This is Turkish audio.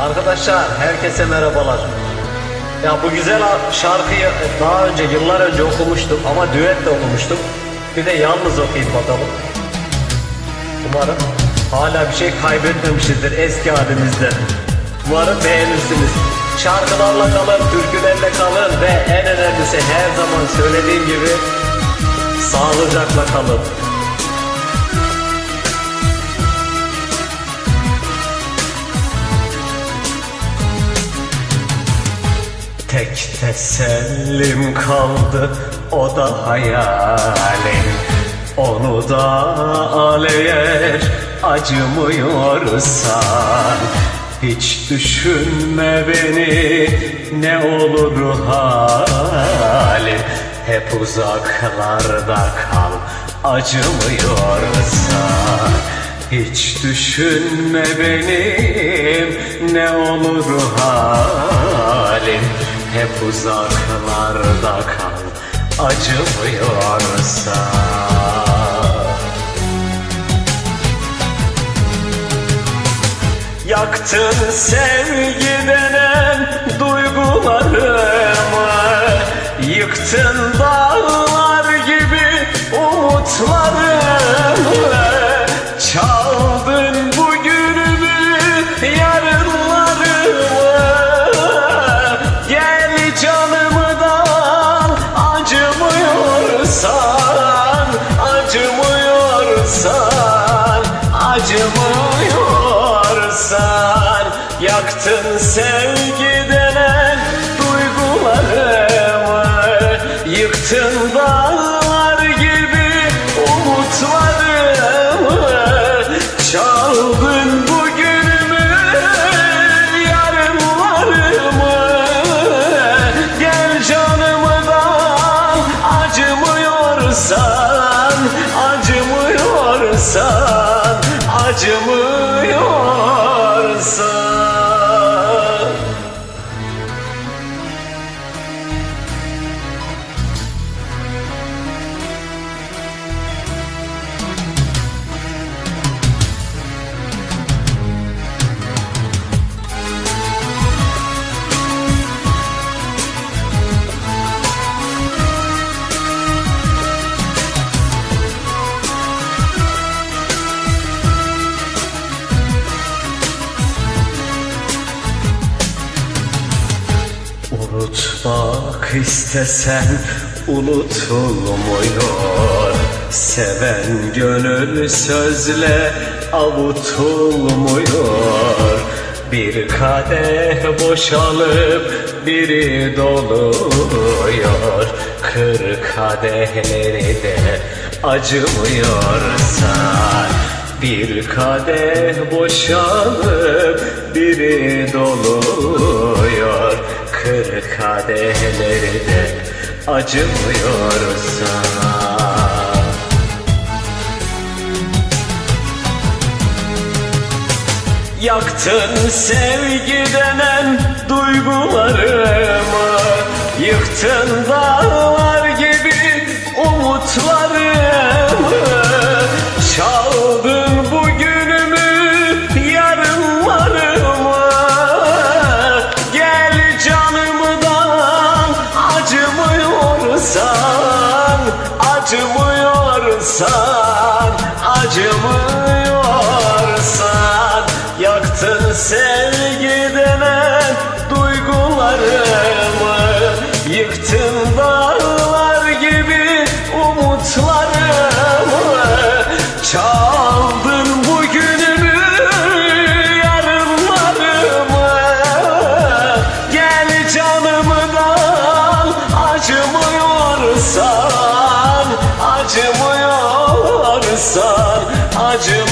Arkadaşlar herkese merhabalar. Ya bu güzel şarkıyı daha önce yıllar önce okumuştum ama düet de okumuştum. Bir de yalnız okuyayım bakalım. Umarım hala bir şey kaybetmemişizdir eski halimizde. Umarım beğenirsiniz. Şarkılarla kalın, türkülerle kalın ve en önemlisi her zaman söylediğim gibi sağlıcakla kalın. Tek tesellim kaldı o da hayalim. Onu da al eğer acımıyorsan. Hiç düşünme beni ne olur halim Hep uzaklarda kal acımıyorsan. Hiç düşünme benim ne olur halim Hep uzaklarda kal acımıyorsa. Yaktın sevgi denen Yaktın sevgi denen duygularımı Yıktın dağlar gibi umutlarımı Çaldın bugünümü yarınlarımı Gel canımdan acımıyorsan Acımıyorsan Acımıyorsan Unutmak istesen unutulmuyor. Seven gönül sözle avutulmuyor. Bir kadeh boşalıp biri doluyor. Kır kadehleri de acımıyorsan bir kadeh boşalıp biri doluyor Kır kadehleri de acımıyorsa Yaktın sevgi denen duygularımı Yıktın dağlar Acımıyorsan Acımıyorsan Yaktın sevgi denen duygularımı. Yıktın dağlar gibi umutlarımı. Çaldın bugünümü yarınlarımı. Gel canımdan acımıyorsan Acımıyorsan Acımıyorsan